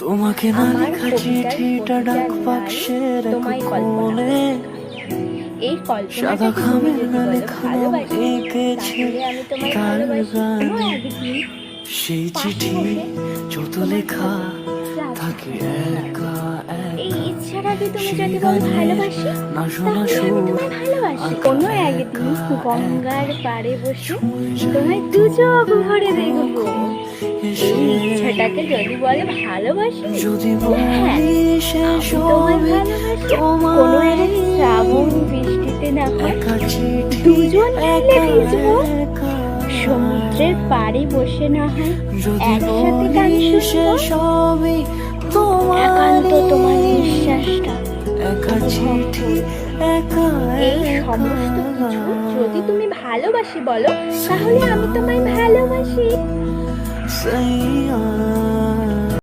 তোমাকে না লেখা চিঠিটা ডাক বাক্সের কোণে এই খামের না লেখা এঁকেছে ভালোবাসি গান? সেই চিঠি যত লেখা। থাকে একা এই একা। ইচ্ছাটাকে তুমি যদি বলো ভালোবাসি না শোনা তাহলে আমি সুর তোমায় ভালোবাসি। কোনো একদিন গঙ্গার পাড়ে বসে তোমায় দু চোখ ভরে দেখব। যদি বলো ভালোবাসি হ্যাঁ, তোমায় ভালোবাসি কোনো এক শ্রাবণ বৃষ্টিতে না দুজন মিলে ভিজবো। সমুদ্রের পাড়ে বসে না হয় একসাথে গান শুনব। তোমার একান্ত তোমার নিঃশ্বাসটা এই সমস্ত কিছু যদি তুমি ভালোবাসি বলো তাহলে আমি তোমায় ভালোবাসি